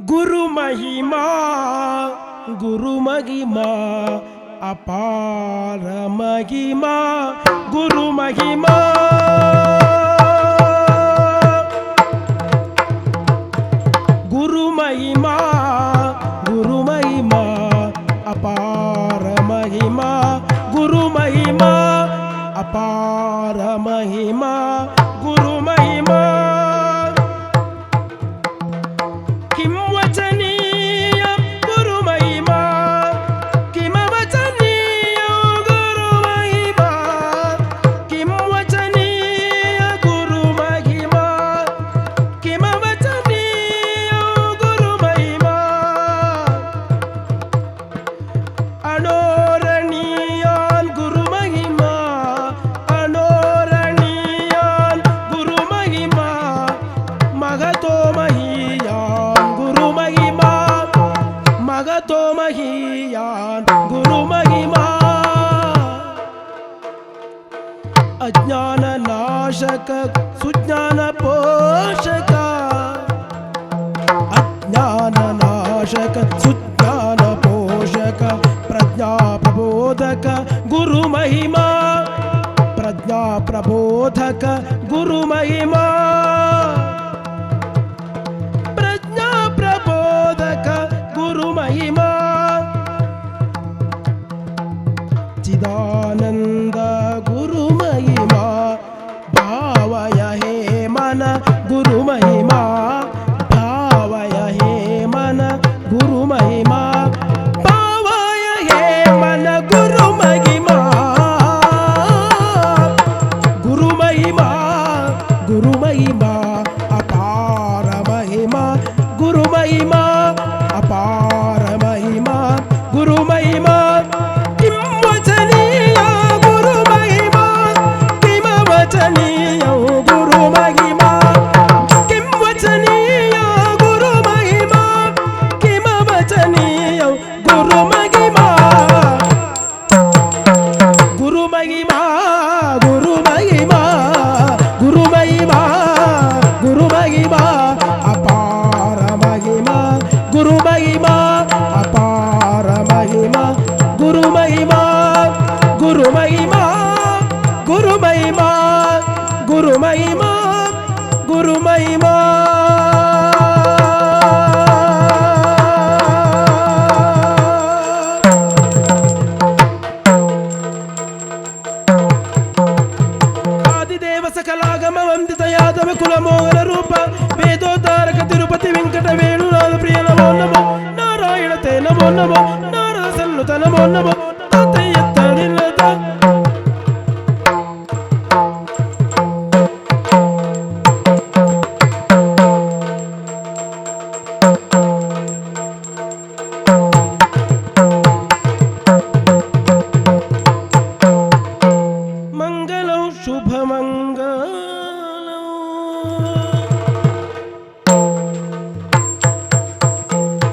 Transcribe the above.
గురు మహిమా గురు మహిమా అపార మహిమా గురు మహిమా. గురు మహిమా గురు మహిమా అపార మహిమా గురు మహిమా అపార మహిమా మగతో మహీయాన్ గురు మహిమా అజ్ఞాన నాశక సుజ్ఞాన పోషక అజ్ఞాన నాశక సుజ్ఞాన పోషక ప్రజ్ఞా ప్రబోధక గురు మహిమా ప్రజ్ఞా ప్రబోధక గురు మహిమా ప్రజ్ఞా ప్రబోధక గురు గురు మహిమా గురు మహిమా గురు మహిమా ఆదిదేవ సకలాగమ వందిత యాదవ కుల రూప వేదోద్ధారక తిరుపతి వెంకట వేణునాథ ప్రియ నమో నమో నారాయణ తే నమో నమో నారద నమో తాతయ్య తడిలత மங்களம்